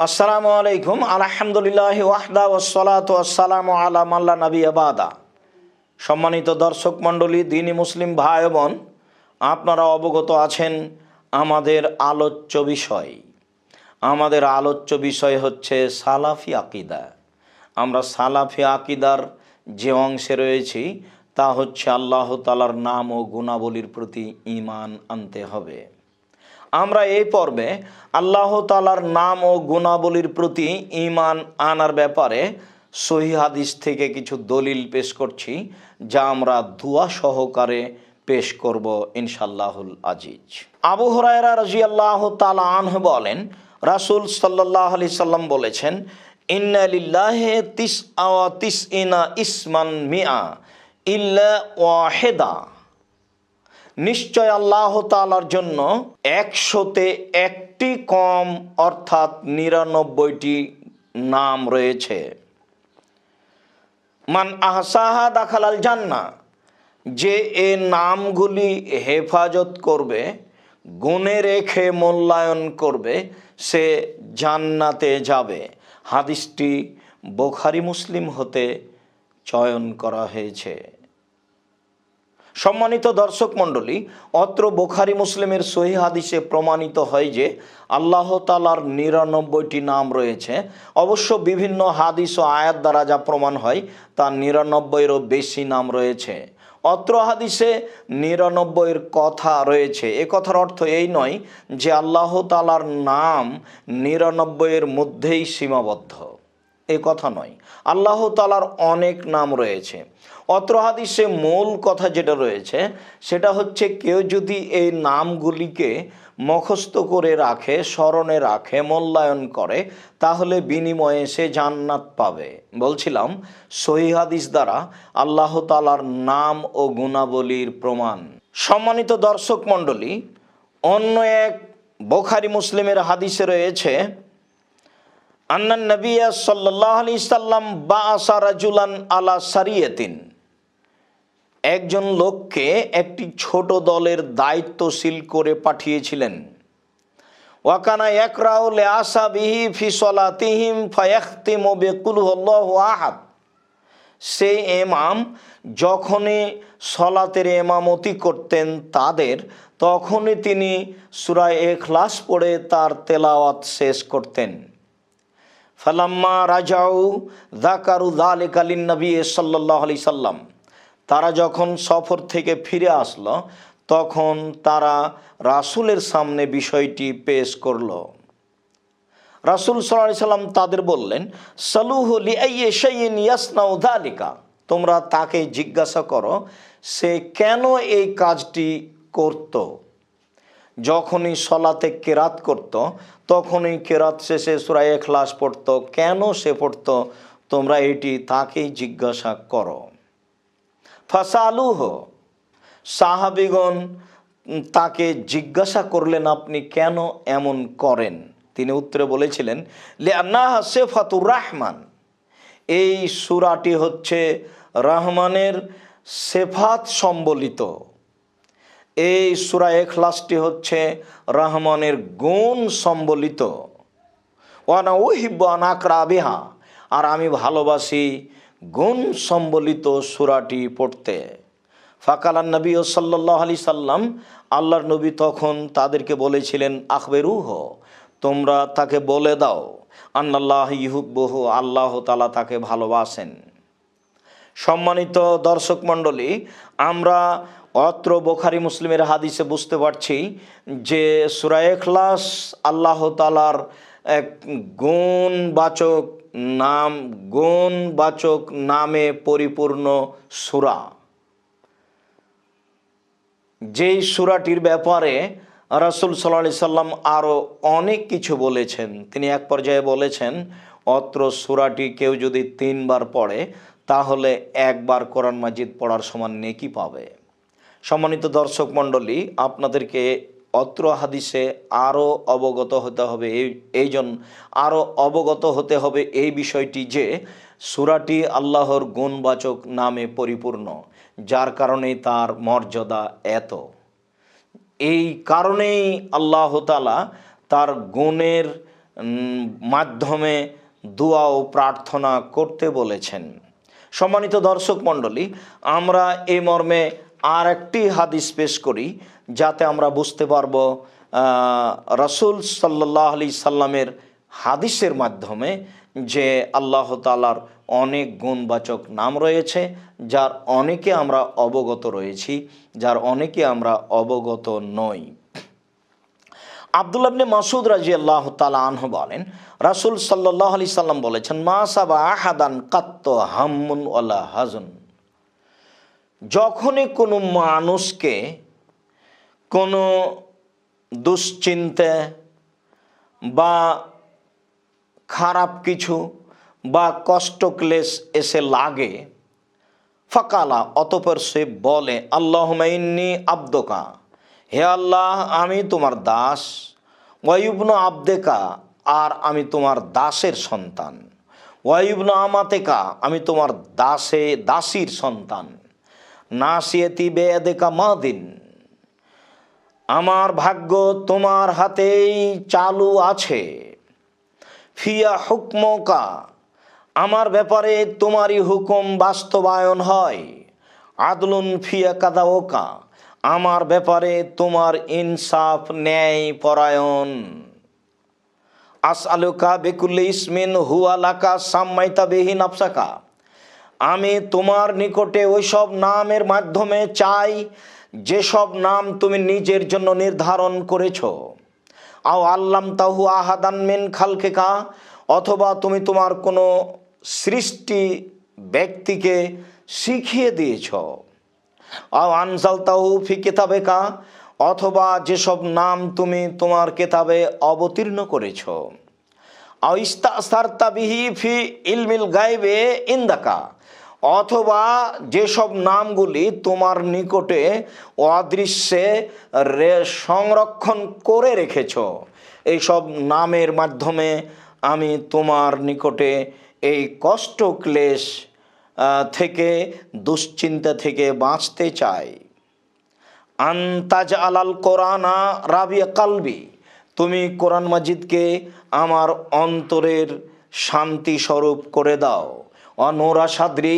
আসসালামু আলাইকুম, আলহামদুলিল্লাহ ওয়াহদা ওসলাত আসসালামু আলা মাল্লা নবী আবাদা সম্মানিত দর্শক মণ্ডলী, দিনী মুসলিম ভাই বোন, আপনারা অবগত আছেন আমাদের আলোচ্য বিষয়। আমাদের আলোচ্য বিষয় হচ্ছে সালাফি আকিদা। আমরা সালাফি আকিদার যে অংশে রয়েছি, তা হচ্ছে আল্লাহ তালার নাম ও গুণাবলীর প্রতি ঈমান আনতে হবে। আমরা এই পর্বে আল্লাহ তালার নাম ও গুণাবলীর প্রতি ঈমান আনার ব্যাপারে সহি হাদিস থেকে কিছু দলিল পেশ করছি, যা আমরা দুয়া সহকারে পেশ করব ইনশাল্লাহুল আজিজ। আবু হরায়রা রাজি আল্লাহ তালা আনহ বলেন, রাসুল সাল্লাহ আলি সাল্লাম বলেছেন ইন্নালিল্লাহে তিস আওয়া তিস ইনা ইসমান মিয়া ইল্লা ওয়াহেদা। নিশ্চয় আল্লাহ তালার জন্য একশোতে একটি কম, অর্থাৎ নিরানব্বইটি নাম রয়েছে। মান আহসাহা দাখালাল জান্না যে এ নামগুলি হেফাজত করবে, গুণে রেখে মূল্যায়ন করবে, সে জান্নাতে যাবে। হাদিসটি বোখারি মুসলিম হতে চয়ন করা হয়েছে। সম্মানিত দর্শক মণ্ডলী, অত্র বোখারি মুসলিমের সহি হাদিসে প্রমাণিত হয় যে আল্লাহ তালার নিরানব্বইটি নাম রয়েছে। অবশ্য বিভিন্ন হাদিস ও আয়াত দ্বারা যা প্রমাণ হয়, তার নিরানব্বইয়েরও বেশি নাম রয়েছে। অত্র হাদিসে নিরানব্বইয়ের কথা রয়েছে। এ কথার অর্থ এই নয় যে আল্লাহ তালার নাম নিরানব্বইয়ের মধ্যেই সীমাবদ্ধ। এ কথা নয়। আল্লাহ তালার অনেক নাম রয়েছে। অত্র হাদিসে মূল কথা যেটা রয়েছে, সেটা হচ্ছে কেউ যদি এই নামগুলিকে মুখস্থ করে রাখে, স্মরণে রাখে, মূল্যায়ন করে, তাহলে বিনিময়ে সে জান্নাত পাবে। বলছিলাম, সহি হাদিস দ্বারা আল্লাহ তালার নাম ও গুণাবলীর প্রমাণ। সম্মানিত দর্শক মণ্ডলী, অন্য এক বোখারি মুসলিমের হাদিসে রয়েছে আন্নান নবিয়া সাল্লাহ আলি সাল্লাম বা আসা রাজুলান আলা সারিয়েতিন। একজন লোককে একটি ছোট দলের দায়িত্বশীল করে পাঠিয়েছিলেন। ওয়াকানা একরাউল আসা বিহি ফিসলা তিহিম ফায়াক্তিম বেকুল আহাদ। সেই এমাম যখনই সলাতের এমামতি করতেন তাদের, তখনই তিনি সুরায় এখলাস পড়ে তার তেলাওয়াত শেষ করতেন। ফালাম্মা রাজাউ দাকারু দালেক আলিন নবী সাল্লাহ আলি সাল্লাম। তারা যখন সফর থেকে ফিরে আসলো, তখন তারা রাসুলের সামনে বিষয়টি পেশ করল। রাসুল সাল্লাহ সাল্লাম তাদের বললেন সালুহলি ইয়াসনাউ দালিকা তোমরা তাকে জিজ্ঞাসা করো, সে কেন এই কাজটি করত? যখনই সলাতে কেরাত করত, তখনই কেরাত শেষে সুরাই এখলাস পড়তো, কেন সে পড়তো? তোমরা এটি তাকেই জিজ্ঞাসা করো। ফাসালুহ, সাহাবিগণ তাকে জিজ্ঞাসা করলেন, আপনি কেন এমন করেন? তিনি উত্তরে বলেছিলেন সেফাতুর রহমান। এই সুরাটি হচ্ছে রহমানের সেফাত সম্বলিত। এই সুরা এখলাসটি হচ্ছে রহমানের গুণ সম্বলিত। ওয়ানা ওহিব্ব আনাকরা বিহা। আর আমি ভালোবাসি গুণ সম্বলিত সুরাটি পড়তে। ফাকালান নবী ও সাল্লাহ আলি সাল্লাম আল্লাহর নবী তখন তাদেরকে বলেছিলেন, আখবেরুহ, তোমরা তাকে বলে দাও, আন্নাল্লাহ ইহুব্বহু আল্লাহ তালা তাকে ভালোবাসেন। সম্মানিত দর্শক মণ্ডলী, আমরা অত্র বোখারি মুসলিমের হাদিসে বুঝতে পারছি যে সুরায়খলাস আল্লাহ তালার এক গুণবাচক নাম গুণবাচক নামে পরিপূর্ণ সুরা। যেই সুরাটির ব্যাপারে রাসুল সাল্লা সাল্লাম আরও অনেক কিছু বলেছেন, তিনি এক পর্যায়ে বলেছেন, অত্র সুরাটি কেউ যদি তিনবার পড়ে, তাহলে একবার কোরআন মাজিদ পড়ার সমান নেকি পাবে। সম্মানিত দর্শক মণ্ডলী, আপনাদেরকে অত্র হাদিসে আরও অবগত হতে হবে, এই জন্য আরও অবগত হতে হবে এই বিষয়টি যে সুরাটি আল্লাহর গুণবাচক নামে পরিপূর্ণ, যার কারণে তার মর্যাদা এত। এই কারণেই আল্লাহ তালা তার গুণের মাধ্যমে দোয়া ও প্রার্থনা করতে বলেছেন। সম্মানিত দর্শক মণ্ডলী, আমরা এই মর্মে আর একটি হাদিস পেশ করি, যাতে আমরা বুঝতে পারব রসুল সাল্লাহ আলি সাল্লামের হাদিসের মাধ্যমে যে আল্লাহ তালার অনেক গুণবাচক নাম রয়েছে, যার অনেকে আমরা অবগত রয়েছি, যার অনেকে আমরা অবগত নই। আবদুল্লাহ মাসুদ রাজি আল্লাহ তালা আনহু বলেন, রাসুল সাল্লাহ আলি সাল্লাম বলেছেন, মা সাবা আহাদান কাত্ত হাম্মুন ওয়ালা হাজুন। যখনই কোনো মানুষকে কোনো দুশ্চিন্তা বা খারাপ কিছু বা কষ্ট ক্লেশ এসে লাগে, ফকালা, অতপর সে বলে আল্লাহ ইন্নি আব্দকা। হে আল্লাহ, আমি তোমার দাস। ওয়াইবন আবদেকা, আর আমি তোমার দাসের সন্তান। ওয়াইবন আমাতেকা, আমি তোমার দাসে, দাসীর সন্তান। নাসিয়েতি বেদেকা মাদিন আমার ভাগ্য তোমার হাতেই চালু আছে। ফিয়া হুকমকা, আমার ব্যাপারে তোমারই হুকুম বাস্তবায়ন হয়। আদলুন ফিয়া কাদাওকা, আমার ব্যাপারে তোমার ইনসাফ ন্যায় পরায়ণ আস আলুকা বেকুল্লে ইসমিন হুয়ালাকা সাম্মাইতা বেহিন আফসাকা আমি তোমার নিকটে ওইসব নামের মাধ্যমে চাই, যেসব নাম তুমি নিজের জন্য নির্ধারণ করেছ। আও আল্লাম তাহু আহাদান মিন খালকেকা, অথবা তুমি তোমার কোনো সৃষ্টি ব্যক্তিকে শিখিয়ে দিয়েছ। আও আনজাল তাহু ফি কেতাবেকা, অথবা যেসব নাম তুমি তোমার কেতাবে অবতীর্ণ করেছ। আও ইস্তাসারতা বিহি ফি ইলমিল গাইবে ইন্দাকা অথবা যেসব নামগুলি তোমার নিকটে অদৃশ্যে সংরক্ষণ করে রেখেছ, এইসব নামের মাধ্যমে আমি তোমার নিকটে এই কষ্ট ক্লেশ থেকে, দুশ্চিন্তা থেকে বাঁচতে চাই। আন্তাজ আলাল কোরআনা রাবিয়া কালবি, তুমি কোরআন মাজিদকে আমার অন্তরের শান্তি স্বরূপ করে দাও। অনোরা সাদ্রি,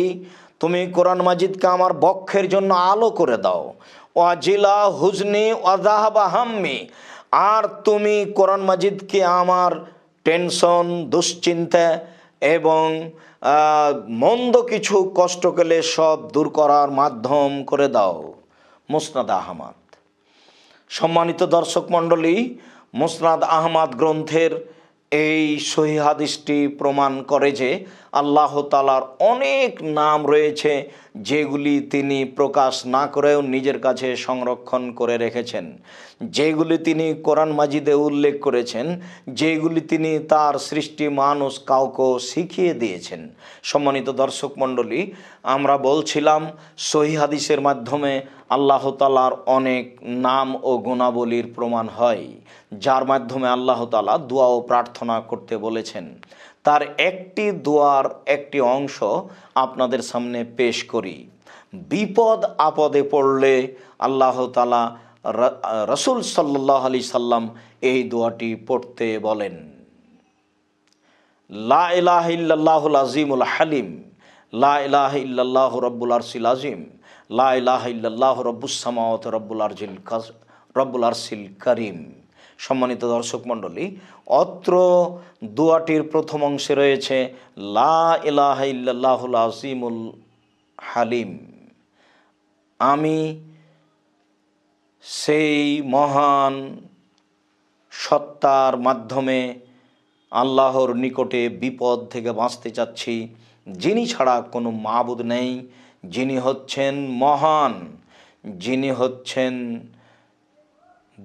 তুমি কোরআন মাজিদকে আমার বক্ষের জন্য আলো করে দাও। ওয়াজিলা হুজনি ওয়াজাহাবা হাম্মি, আর তুমি কোরআন মাজিদকে আমার টেনশন, দুশ্চিন্তা এবং মন্দ কিছু কষ্ট পেলে সব দূর করার মাধ্যম করে দাও। মুসনাদ আহমদ। সম্মানিত দর্শক মণ্ডলী, মুসনাদ আহমদ গ্রন্থের এই সহি হাদিসটি প্রমাণ করে যে আল্লাহ তালার অনেক নাম রয়েছে যেগুলি তিনি প্রকাশ না করেও নিজের কাছে সংরক্ষণ করে রেখেছেন। যেগুলি তিনি কোরআন মাজিদে উল্লেখ করেছেন, যেগুলি তিনি তার সৃষ্টি মানুষ কাউকে শিখিয়ে দিয়েছেন। সম্মানিত দর্শক মণ্ডলী আমরা বলছিলাম, সহি হাদিসের মাধ্যমে আল্লাহ তালার অনেক নাম ও গুণাবলীর প্রমাণ হয়, যার মাধ্যমে আল্লাহ তালা দোয়া ও প্রার্থনা করতে বলেছেন। তার একটি দোয়ার একটি অংশ আপনাদের সামনে পেশ করি। বিপদ আপদে পড়লে আল্লাহ তালা রসুল সাল্লাহ আলি সাল্লাম এই দোয়াটি পড়তে বলেন। লা আজিমুল হালিম। লা ইলাহ ইল্লাল্লাহু রব্বুল আরসিল আজিম লা ইলাহ ইল্লাল্লাহু রব্বুস রব্বুল আরজিল রব্বুল আরসিল করিম। সম্মানিত দর্শক মণ্ডলী, অত্র দুয়াটির প্রথম অংশে রয়েছে লা ইলাহ ইল্লাল্লাহুল আজিমুল হালিম। আমি সেই মহান সত্তার মাধ্যমে আল্লাহর নিকটে বিপদ থেকে বাঁচতে চাচ্ছি। যিনি ছাড়া কোনো মাবুদ নেই, যিনি হচ্ছেন মহান, যিনি হচ্ছেন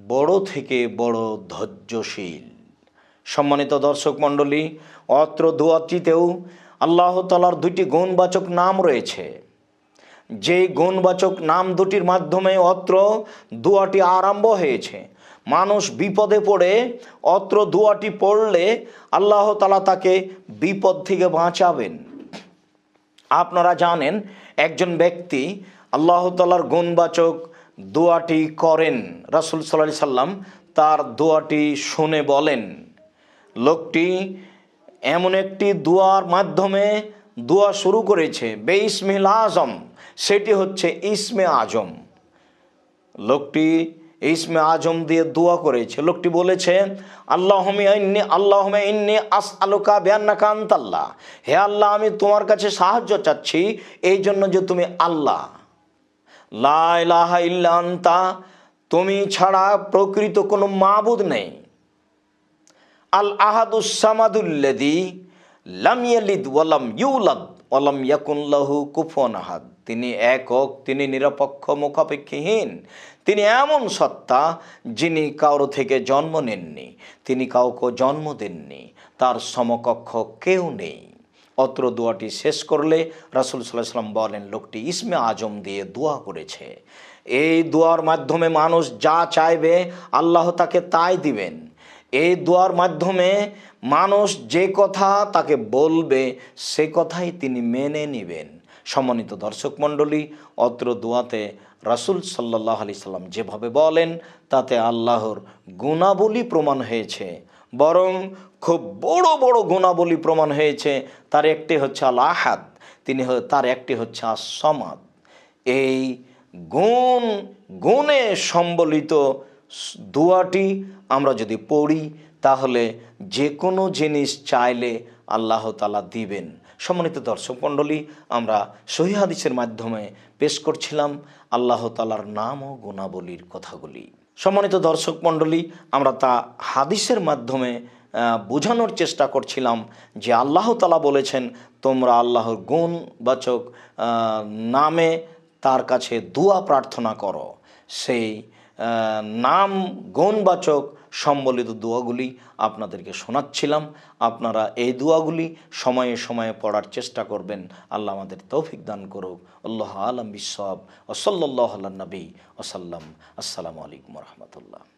বড় থেকে বড় ধৈর্যশীল। সম্মানিত দর্শক মণ্ডলী, অত্র দুয়াটিতেও আল্লাহ তালার দুইটি গুণবাচক নাম রয়েছে। যে গুণবাচক নাম দুটির মাধ্যমে অত্র দুয়াটি আরম্ভ হয়েছে। মানুষ বিপদে পড়ে অত্র দুয়াটি পড়লে আল্লাহ তালা তাকে বিপদ থেকে বাঁচাবেন। আপনারা জানেন, একজন ব্যক্তি আল্লাহ তালার গুণবাচক দোয়াটি করেন। রাসুল সাল্লাহ সাল্লাম তার দোয়াটি শুনে বলেন, লোকটি এমন একটি দুয়ার মাধ্যমে দোয়া শুরু করেছে বে ইসমিল আজম, সেটি হচ্ছে ইসমে আজম। লোকটি ইসমে আজম দিয়ে দোয়া করেছে। লোকটি বলেছে আল্লাহমে ইন্নি আল্লাহমে ইন্নি আস আলোকা বেয়ান্নাকা আন্তাল্লাহ। হে আল্লাহ, আমি তোমার কাছে সাহায্য চাচ্ছি, এই জন্য যে তুমি আল্লাহ। লা ইলাহা ইল্লা তুমি ছাড়া প্রকৃত কোনো মাবুদ নেই। আল আহাদুস সামাদুল্লাদি লাম ইয়ালিদ ওয়ালাম ইউলাদ ওয়ালাম ইয়াকুল্লাহু কুফুয়ান আহাদ। তিনি একক, তিনি নিরপেক্ষ, মুখাপেক্ষীহীন। তিনি এমন সত্তা যিনি কারও থেকে জন্ম নেননি, তিনি কাউকে জন্ম দেননি, তার সমকক্ষ কেউ নেই। অত্র দোয়াটি শেষ করলে রাসুল সাল্লাহ সাল্লাম বলেন, লোকটি ইসমে আজম দিয়ে দোয়া করেছে। এই দোয়ার মাধ্যমে মানুষ যা চাইবে আল্লাহ তাকে তাই দিবেন। এই দোয়ার মাধ্যমে মানুষ যে কথা তাকে বলবে, সে কথাই তিনি মেনে নেবেন। সম্মানিত দর্শক মণ্ডলী, অত্র দোয়াতে রাসুল সাল্লাহ আলি সাল্লাম যেভাবে বলেন, তাতে আল্লাহর গুণাবলী প্রমাণ হয়েছে। বরং খুব বড় বড় গুণাবলী প্রমাণ হয়েছে, তার একটি হচ্ছে আল তিনি তার একটি হচ্ছে আসমাদ এই গুণ, গুণে সম্বলিত দোয়াটি আমরা যদি পড়ি, তাহলে যে কোনো জিনিস চাইলে আল্লাহ তালা দিবেন। সম্মানিত দর্শক মণ্ডলী, আমরা সহি হাদিসের মাধ্যমে পেশ করছিলাম আল্লাহ তালার নাম ও গুণাবলীর কথাগুলি। সম্মানিত দর্শক মণ্ডলী, আমরা তা হাদিসের মাধ্যমে বোঝানোর চেষ্টা করছিলাম যে আল্লাহ তালা বলেছেন, তোমরা আল্লাহর গুণবাচক নামে তার কাছে দোয়া প্রার্থনা করো। সেই নাম গুণবাচক সম্বলিত দোয়াগুলি আপনাদেরকে শোনাচ্ছিলাম। আপনারা এই দোয়াগুলি সময়ে সময়ে পড়ার চেষ্টা করবেন। আল্লাহ আমাদের তৌফিক দান করুক। আল্লাহ আলম বিসব ওসল্লাহ নবী। ওসাল্লাম আসসালামু আলাইকুম রহমতুল্লাহ।